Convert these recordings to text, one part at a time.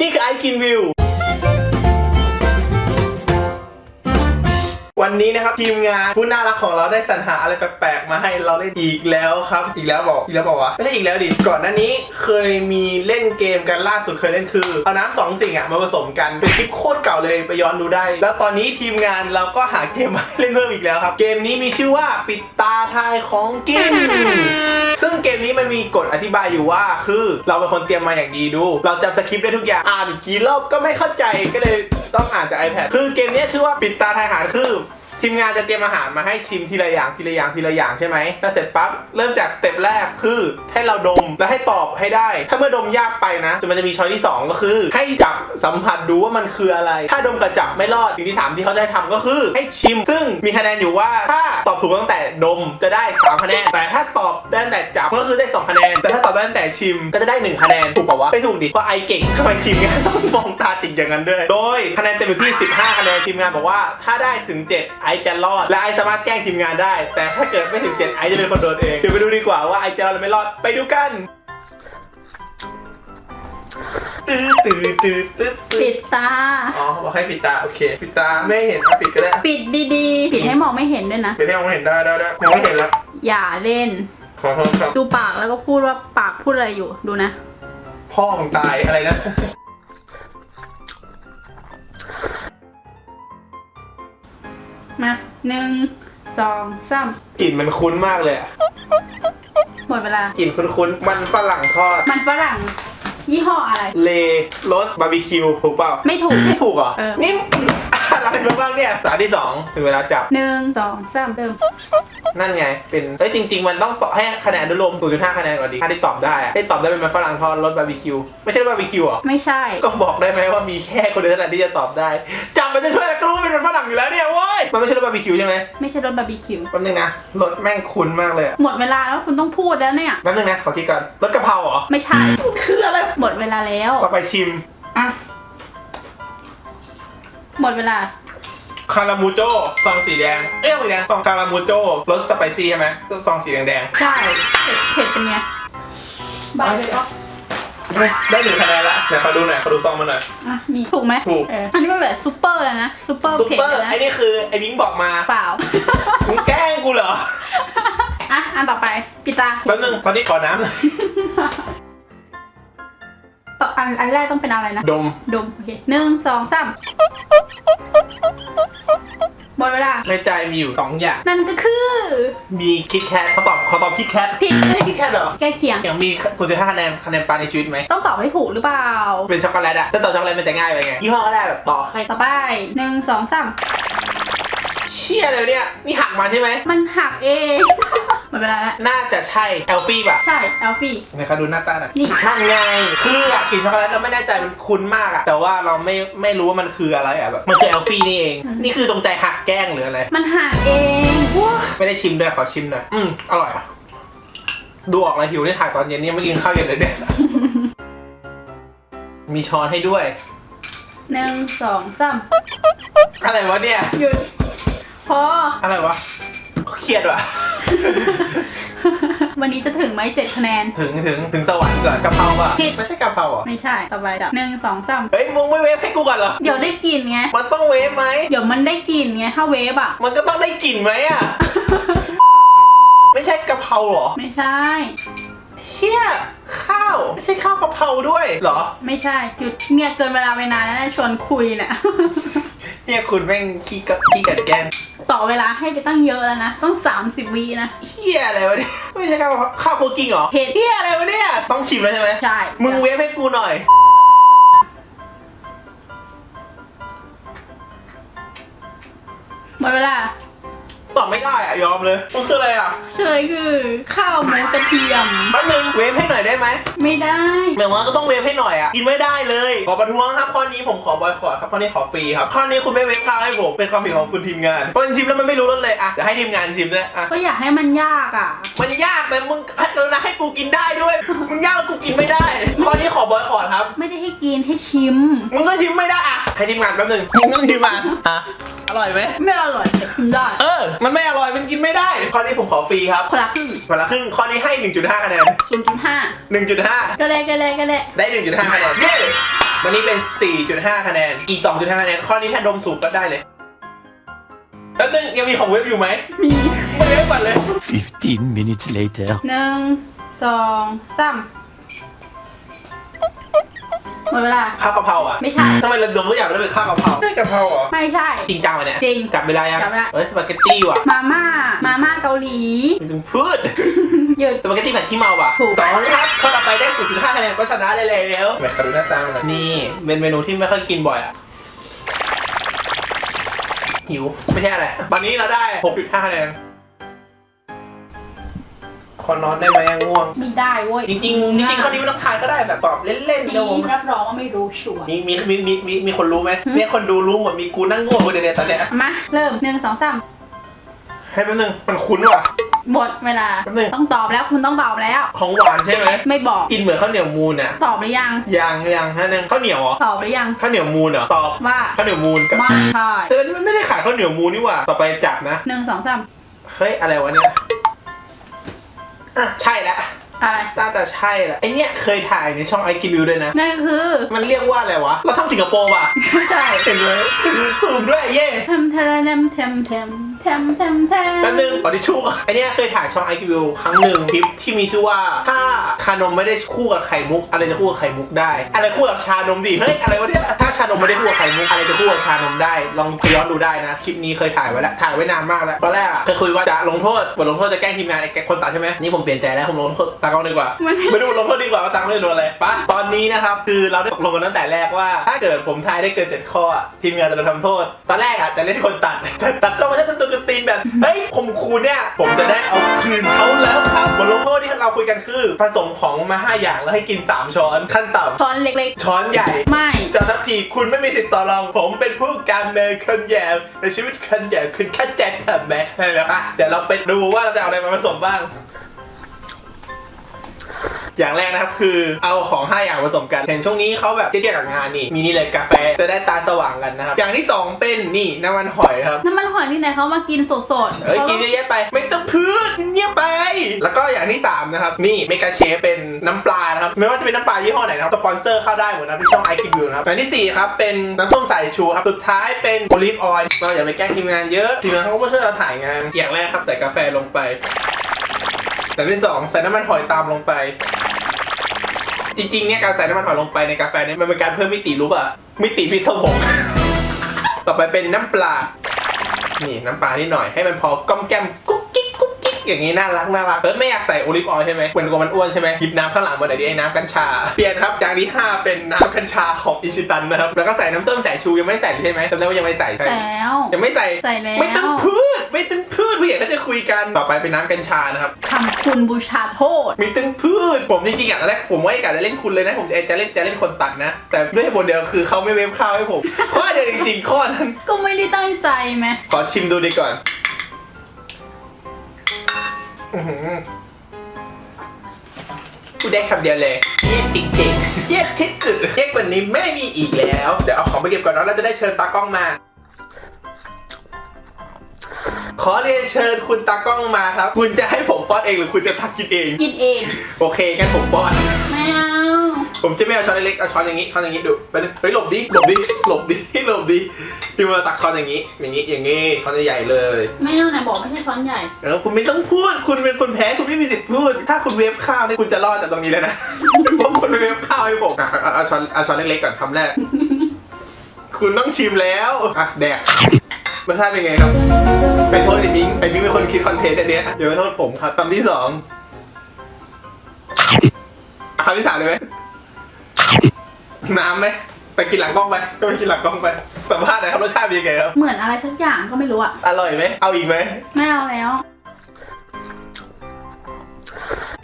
นี่คือไอกินวิว วันนี้นะครับทีมงานผู้น่ารักของเราได้สรรหาอะไรแปลกๆมาให้เราเล่นอีกแล้วครับ อีกแล้วบอกอีกแล้วบอกว่าไม่ใช่อีกแล้วดิก่อนหน้านี้เคยมีเล่นเกมกันล่าสุดเคยเล่นคือเอาน้ำสองสิ่งอะมาผสมกันเป็นคลิปโคตรเก่าเลยไปย้อนดูได้ แล้วตอนนี้ทีมงานเราก็หาเกมมาเล่นเพิ่มอีกแล้วครับเกมนี้มีชื่อว่าปิดตาทายของกินซึ่งเกมนี้มันมีกฎอธิบายอยู่ว่า คือเราเป็นคนเตรียมมาอย่างดีดู เราจำสคริปต์ได้ทุกอย่างอ่านกี่รอบก็ไม่เข้าใจก็เลย ต้องอ่านจาก iPad คือเกมนี้ชื่อว่าปิดตาทายหารคือ ทีมงานจะเตรียมอาหารมาให้ชิมทีละอย่างทีละอย่างทีละอย่างใช่ไหมแล้วเสร็จปั๊บเริ่มจากสเต็ปแรกคือให้เราดมแล้วให้ตอบให้ได้ ถ้าเมื่อดมยากไปนะจะมันจะมีช้อยที่สองก็คือ ให้จับสัมผัสดูว่ามันคืออะไร ถ้าดมกับจับไม่รอดสิ่งที่สามที่เขาจะให้ทำก็คือ ให้ชิม ซึ่งมีคะแนนอยู่ว่าถ้าตอบถูกตั้งแต่ดมจะได้สามคะแนนแต่ถ้าตอบได้ตั้งแต่จับก็คือได้สองคะแนน แต่ถ้าตอบได้ตั้งแต่ชิมก็จะได้หนึ่งคะแนนถูกป่าวะไม่ถูกดิเพราะไอเก่งทำไมทีมงานต้องมองตาติดอย่างนั้นด้วย โดยคะแนนเต็มอยู่ที่ 15 คะแนนทีมงานบอกว่าถ้าได้ถึง 7 ไอจะรอด และไอสามารถแกล้งทีมงานได้ แต่ถ้าเกิดไม่ถึง7ไอจะเป็นคนโดนเองเดี๋ยวไปดูดีกว่าว่าไอจะรอดหรือไม่รอดไปดูกันตื้อตื้อตื้อตื้อตื้ปิอดตา อ๋อบอกให้ปิดตาโอเคปิดตาไม่เห็นอะปิดก็ได้ปิดดีๆ ปิดให้มองไม่เห็นด้วยนะ เดี๋ยวนี้มองเห็นได้ได้ได้มองไม่เห็นแล้วอย่าเล่น ขอโทษครับดูปากแล้วก็พูดว่าปากพูดอะไรอยู่ดูนะ พ่อของตายอะไรนะ มาหนึ่งสองสามกลิ่นมันคุ้นมากเลยอะหมดเวลา กลิ่นคุ้นๆ มันฝรั่งทอด มันฝรั่ง ยี่ห้ออะไร เลรสบาร์บีคิวถูกเปล่า ไม่ถูก ไม่ถูกเหรอ เออ นี่ อะไรมาบ้างเนี่ยสาที่สองถึงเวลาจับ หนึ่งสองสามเริ่มนั่นไง เป็นเอ้ยจริง ๆ มันต้องตอบให้คะแนนอนุโลม0.5 คะแนนก่อนดีถ้าที่ตอบได้อะที่ตอบได้เป็นมันฝรั่งทอดรสบาร์บีคิว ไม่ใช่บาร์บีคิวเหรอ ไม่ใช่ ก็บอกได้ไหมว่ามีแค่คนเดียวเท่านั้นที่จะตอบได้จับ มันจะช่วยอะไรก็รู้ว่าเป็นมันฝรั่งอยู่แล้วเนี่ยเว้ยมันไม่ใช่รสบาร์บีคิวใช่ไหมไม่ใช่รสบาร์บีคิวแป๊บนึงนะรสแม่งคุ้นมากเลยอะหมดเวลาแล้วคุณต้องพูดแล้วเนี่ย แป๊บนึงนะขอคิดก่อนรสกะเพราเหรอไม่ใช่คืออะไรหมดเวลาแล้วต่อไปชิมอะหมดเวลาคารามูโจ้ซองสีแดงเอ้ยสีแดงซองคารามูโจ้รสสไปซี่ใช่ไหมซองสีแดงใช่เผ็ดเผ็ดเป็นไงบายเลยก็ๆ ได้หนึ่งคะแนนละไหนขอดูหน่อยขอดูซองมาหน่อย อะมีถูกไหมถูก เอออันนี้มันแบบซูเปอร์เลยนะซูเปอร์ซุปเผ็ดเปอร์เลยนะไอ้นี่คือไอ้บิงบอกมาเปล่า มึงแกล้งกูเหรออะอันต่อไปปิดตาแป๊บนึงตอนนี้ขอน้ำหน่อยต่ออันอันแรกต้องเป็นอะไรนะดมดมโอเคหนึ่งสองสามห มดเวลา ในใจมีอยู่สองอย่าง นั่นก็คือมีคิดแคทเขาตอบเขาตอบคิดแคทผิดไม่ใช่คิดแคทเหรอใกล้เคียง อย่างมี0.5คะแนนคะแนนปลาในชีวิตไหม ต้องตอบให้ถูกหรือเปล่า เป็นช็อกโกแลตอะถ้าตอบช็อกโกแลตมันจะง่ายไปไงยี่ห้อก็ได้แบบต่อให้ต่อไปหนึ่งสองสามเชี่ยเลยเนี่ยนี่หักมาใช่ไหมมันหักเอง หมดเวลาแล้วน่าจะใช่แอลฟี่ป่ะใช่เอลฟี่ไหนเขาดูหน้าตาหน่อยนี่นั่นไงคืออะกลิ่นช็อกโกแลตเราไม่แน่ใจมันคุ้นมากอะแต่ว่าเราไม่ไม่รู้ว่ามันคืออะไรอะแบบมันคือแอลฟี่นี่เอง นี่คือตรงใจหักแกล้งหรืออะไรมันหักเองไม่ได้ชิมด้วยขอชิมหน่อยอืมอร่อยอะดูออกเลยหิวได้ถ่ายตอนเย็นนี่ไม่กินข้าวเย็นเลยเนี่ยมีช้อนให้ด้วยหนึ่งสองสามอะไรวะเนี่ยหยุดพออะไรวะเครียดว่ะ วันนี้จะถึงไหมเจ็ดคะแนน ถึงถึงถึงสวรรค์ก่อนกะเพราป่ะผิด ไม่ใช่กะเพราเหรอะไม่ใช่ต่อไปจับหนึ่งสองสามเฮ้ยมึงไม่เวฟให้กูก่อนเหรอ เดี๋ยวได้กลิ่นไง มันต้องเวฟไหม เดี๋ยวมันได้กลิ่นไง ถ้าเวฟอะ มันก็ต้องได้กลิ่นไหมอะ ไม่ใช่กะเพราเหรอไม่ใช่ เชี่ยข้าว ไม่ใช่ข้าวกะเพราด้วยเหรอ ไม่ใช่หยุดเนี่ยเกินเวลาไปนานแล้วนะชวนคุยเนี่ย เนี่ยคุณแม่งขี้กะขี้กัดแกล้งต่อเวลาให้ไปตั้งเยอะแล้วนะ ต้อง 30วินะ เฮียอะไรวะเนี่ยไม่ใช่ข้าวกะเพราข้าวโคกิ้งเหรอเผ็ด เฮียอะไรวะเนี่ยต้องชิมแล้วใช่ไหมใช่ มึงเวฟให้กูหน่อย หมดเวลา ตอบไม่ได้อะยอมเลย มันคืออะไรอะเฉลยคือข้าวหมูกระเทียม แป๊บนึงเวฟให้หน่อยได้ไหมไม่ได้ หมายว่าก็ต้องเวฟให้หน่อยอะ กินไม่ได้เลย ขอประท้วงครับข้อนี้ผมขอบอยคอรครับข้อนี้ขอฟรีครับข้อนี้คุณไม่เวฟข้าวให้ผม เป็นความผิดของคุณทีมงานเพราะมันชิมแล้วมันไม่รู้รสเลยอะเดี๋ยวให้ทีมงานชิมด้วยอะ ก็อยากให้มันยากอะ มันยากแต่มึงให้กรุณาให้กูกินได้ด้วย มึงยากแล้วกูกินไม่ได้ กินให้ชิม มึงก็ชิมไม่ได้อะให้ทีมงานแป๊บนึงมึงต้องชิมมาอะอร่อยไหมไม่อร่อยแต่กินได้เออ มันไม่อร่อยมันกินไม่ได้ ข้อนี้ผมขอฟรีครับคนละครึ่งคนละครึ่งข้อนี้ให้ 1.5คะแนน0.5 1.5 ก็ได้ก็ได้ก็ได้ได้ 1.5คะแนนเย้วันนี้เป็น 4.5 คะแนน อีก 2.5 คะแนน ข้อนี้ถ้าดมสูบก็ได้เลยแล้วนึงยังมีของเว็บอยู่ไหมมีไม่ได้บัตรเลย 15 minutes later. หนึ่งสองสาม หมดเวลา ข้าวกะเพราอะไม่ใช่ ทำไมเราดมทุกอย่างแล้วเป็นข้าวกะเพราไม่กะเพราเหรอไม่ใช่ จริงจังวะเนี่ยจริงจับเวลายังจับเวลา เอ้ยสปาเกตตี้ว่ะมาม่า มาม่าเกาหลีไม่ต้องพูดหยุด สปาเกตตี้ผัดขี้เมาว่ะถูก สองครับข้อต่อไปได้0.5คะแนนก็ชนะได้แล้วไหนขอดูหน้าตามันหน่อยนี่เป็นเมนูที่ไม่ค่อยกินบ่อยอะหิวไม่ใช่อะไรตอนนี้เราได้6.5คะแนน ขอนอนได้ไหมอะง่วง ไม่ได้เว้ยจริงๆจริงๆข้อนี้ไม่ต้องทายก็ได้แต่ตอบเล่นๆนี่เดี๋ยวผมรับรองว่าไม่รู้ชัวร์มีมีมีมีมีมีคนรู้ไหมเนี่ยคนดูรู้หมดมีกูนั่งง่วงคนเดียวเนี่ยตอนเนี้ยมาเริ่มหนึ่งสองสามให้แป๊บนึงมันคุ้นว่ะ หมดเวลาแป๊บนึง ต้องตอบแล้วคุณต้องตอบแล้ว ของหวานใช่ไหมไม่บอกกินเหมือนข้าวเหนียวมูนอะตอบหรือยัง ยังยังฮะนึงข้าวเหนียวเหรอตอบหรือยังข้าวเหนียวมูนเหรอตอบว่าข้าวเหนียวมูนกับไม่ใช่เจอนี่มันไม่ได้ขายข้าวเหนียวมูนนี่หว่าต่อไปจับนะหนึ่งสองสามเฮ้ยอะไรวะเนี่ย อะใช่แล้วอะไรน่าจะใช่แหละไอเนี้ยเคยถ่ายในช่องไอคิวิวด้วยนะ นั่นก็คือ มันเรียกว่าอะไรวะ เราช่องสิงคโปร์ว่ะไม่ใช่เห็นเลยถูกด้วยเย่ทำทะเลมเทมเทม เทมเทมเทมแป๊บนึงขอทิชชู่ก่อนไอเนี้ยเคยถ่ายช่องไอคิวิวครั้งหนึ่งคลิปที่มีชื่อว่า ถ้าชานมไม่ได้คู่กับไข่มุก อะไรจะคู่กับไข่มุกได้ อะไรคู่กับชานมดิเฮ้ยอะไรวะเนี่ยถ้าชานมไม่ได้คู่กับไข่มุกอะไรจะคู่กับชานมได้ ลองไปย้อนดูได้นะคลิปนี้เคยถ่ายไว้แล้วถ่ายไว้นานมากแล้วตอนแรกอะเคยคุยว่าจะลงโทษบทลงโทษจะแกล้งทีมงานไอ้คนตัดใช่ไหมนี่ผมเปลี่ยนใจแล้วผมลงโทษตากล้องดีกว่ามัน ไม่ดูบทลงโทษดีกว่าว่าตังค์ไม่ได้โดนอะไรปะตอนนี้นะครับคือเราได้ตกลงกันตั้งแต่แรกว่า ถ้าเกิดผมทายได้เกินเจ็ดข้ออะทีมงานจะโดนทำโทษ ตอนแรกอะจะเล่นคนตัดแต่ตัดก็ไม่ใช่ตัวกระตีนแบบ เฮ้ยผมคูเนี่ย ผมจะได้เอาคืนเขาแล้วครับบทลงโทษที่เราคุยกันคือ ผสมของมาห้าอย่างแล้วให้กิน 3 ช้อนขั้นต่ช้อนเล็กำช้อนใหญ่ ๆ ไม่ จะทัพพีคุณไม่มีสิทธิ์ต่อรอง ผมเป็นผู้การเมืองคนแย่ในชีวิตคนแย่คุณแค่แจ็คแบบแม็กซ์นะครับเดี๋ยวเราไปดูว่าเราจะเอาอะไรมาผสมบ้าง อย่างแรกนะครับคือเอาของ5อย่างผสมกัน เห็นช่วงนี้เขาแบบเครียดๆกับงานนี่ มีนี่เลยกาแฟจะได้ตาสว่างกันนะครับ อย่างที่ 2 เป็นนี่น้ำมันหอยครับน้ำมันหอยที่ไหนเขามากินสดๆเอ้ยเขากินเยอะแยะไปไม่ต้องพืชเงียบไป แล้วก็อย่างที่ 3 นะครับ นี่เมกาเชฟเป็นน้ำปลานะครับ ไม่ว่าจะเป็นน้ำปลายี่ห้อไหนนะครับสปอนเซอร์เข้าได้หมดนะที่ช่องไอคิวนะครับอย่างที่4ครับเป็นน้ำส้มสายชูครับสุดท้ายเป็นโอลิฟออยล์เราอย่าไปแกล้งทีมงานเยอะทีมงานเขาก็ช่วยเราถ่ายงานอย่างแรกครับใส่กาแฟลงไป อย่างที่สองใส่น้ำมันหอยตามลงไป จริงๆเนี่ยการใส่น้ำมันหอยลงไปในกาแฟเนี่ยมันเป็นการเพิ่มมิติรู้ป่ะมิติพิศวง ต่อไปเป็นน้ำปลา นี่น้ำปลานิดหน่อยให้มันพอก้อมแก้มกุ๊กกิ๊กกุ๊กกิ๊กอย่างนี้น่ารักน่ารักเออไม่อยากใส่โอลิฟออยล์ใช่ไหมเหมือนกับมันอ้วนใช่ไหมหยิบน้ำข้างหลังมาหน่อยดิไอ้น้ำกัญชา เปลี่ยนครับอย่างที่5เป็นน้ำกัญชาของอิชิตันนะครับแล้วก็ใส่น้ำส้มสายชูยังไม่ได้ใส่เลยใช่ไหมจำได้ว่ายังไม่ใส่ใส่แล้วยังไม่ใส่ใส่แล้วไม่ต้องพืช ไม่ต้องพืชผู้ใหญ่ก็จะคุยกันต่อไปเป็นน้ำกัญชานะครับทำคุณบูชาโทษ มีตึงพืช ผมจริงๆอยากจะแรกผมว่าอยากจะเล่นคุณเลยนะ ผมจะเล่นจะเล่นคนตัดนะ แต่ด้วยเหตุผลเดียวคือเขาไม่เวฟข้าวให้ผมข้อเดียวจริงๆข้อนั้น ก็ไม่ได้ตั้งใจไหมขอชิมดูดีก่อนอื้อหือพูดได้คำเดียวเลยเยี่ยจริงๆเยี่ยที่สุดเยี่ยกว่านี้ไม่มีอีกแล้ว เดี๋ยวเอาของไปเก็บก่อนเนาะเราจะได้เชิญตากล้องมา ขอเรียนเชิญคุณตากล้องมาครับ คุณจะให้ผมป้อนเองหรือคุณจะทักกินเอง กินเองโอเคงั้นผมป้อน ไม่เอาผมจะไม่เอาช้อนเล็กๆเอาช้อนอย่างนี้ช้อนอย่างนี้ดูไปเลยเฮ้ยหลบดิหลบดิหลบดิหลบดิพี่มาตักช้อนอย่างนี้ อย่างนี้อย่างนี้ช้อนใหญ่ๆเลยไม่เอาไหนบอกไม่ใช่ช้อนใหญ่แล้วคุณไม่ต้องพูด คุณเป็นคนแพ้คุณไม่มีสิทธิ์พูด ถ้าคุณเวฟข้าวเนี่ยคุณจะรอดจากตรงนี้เลยนะเพราะคุณไปเวฟข้าวให้ผมอะเอาเอาเอาช้อนเอาช้อนเล็กๆก่อนคำแรก คุณต้องชิมแล้วอะแดก รสชาติเป็นไงครับไปโทษไอ้มิ้งไอ้มิ้งเป็นคนคิดคอนเทนต์อันเนี้ยอย่าไปโทษผมครับคำที่สองคำที่สามเลยไหมน้ำไหมไปกินหลังกล้องไป ก็ไปกินหลังกล้องไป สัมภาษณ์หน่อยครับรสชาติเป็นยังไงครับ เหมือนอะไรสักอย่างก็ไม่รู้อะอร่อยไหมเอาอีกไหมไม่เอาแล้ว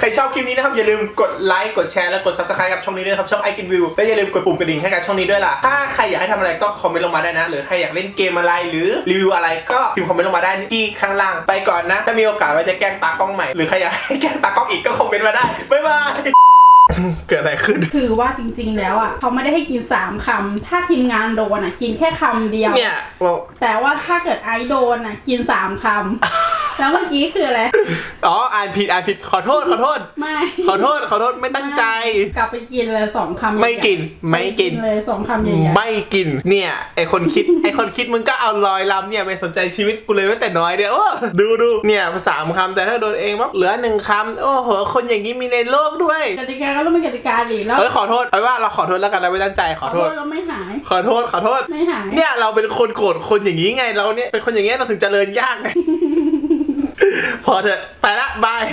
ใครชอบคลิปนี้นะครับอย่าลืมกดไลค์กดแชร์และกด subscribe กับช่องนี้ด้วยนะครับช่อง i อ i n View และอย่าลืมกดปุ่มกระดิ่งให้กับช่องนี้ด้วยล่ะถ้าใครอยากให้ทำอะไรก็คอมเมนต์ลงมาได้นะ หรือใครอยากเล่นเกมอะไรหรือรีวิวอะไรก็พิมพ์คอมเมนต์ลงมาได้ที่ข้างล่างไปก่อนนะ ถ้ามีโอกาสไว้จะแกล้งตากล้องใหม่หรือใครอยากให้แกล้งตากล้องอีกก็คอมเมนต์มาได้บ๊ายบายเกิดอะไรขึ้น คือว่าจริง ๆ แล้วอะเขาไม่ได้ให้กิน 3คำถ้าทีมงานโดนอะกินแค่คำเดียว เนี่ยเราแต่ว่าถ้าเกิดไอซ์โดนอะกิน 3คำ แล้วเมื่อกี้คืออะไร อ๋อ อ่านผิด อ่านผิด ขอโทษ ขอโทษ ไม่ ขอโทษ ขอโทษ ไม่ตั้งใจ กลับไปกินเลยสองคำใหญ่ๆไม่กิน ไม่กิน เลยสองคำใหญ่ๆ ไม่กิน เนี่ย ไอคนคิด ไอคนคิดมึงก็เอาลอยลำเนี่ยไม่สนใจชีวิตกูเลยตั้งแต่น้อยเดียวโอ้ดูดูเนี่ยสามคำแต่ถ้าโดนเองปั๊บเหลือหนึ่งคำโอ้โห คนอย่างนี้มีในโลกด้วย กติกาก็ต้องเป็นกติกาดิแล้วเฮ้ยขอโทษเอาว่าเราขอโทษแล้วกันนะไม่ตั้งใจ ขอโทษก็ไม่หาย ขอโทษ ขอโทษ ไม่หาย เนี่ยเราเป็นคนโกรธคนอย่างนี้ไง เราเนี่ยเป็นคนอย่างเงี้ยเราถึงเจริญยากไง พอเถอะไปละบาย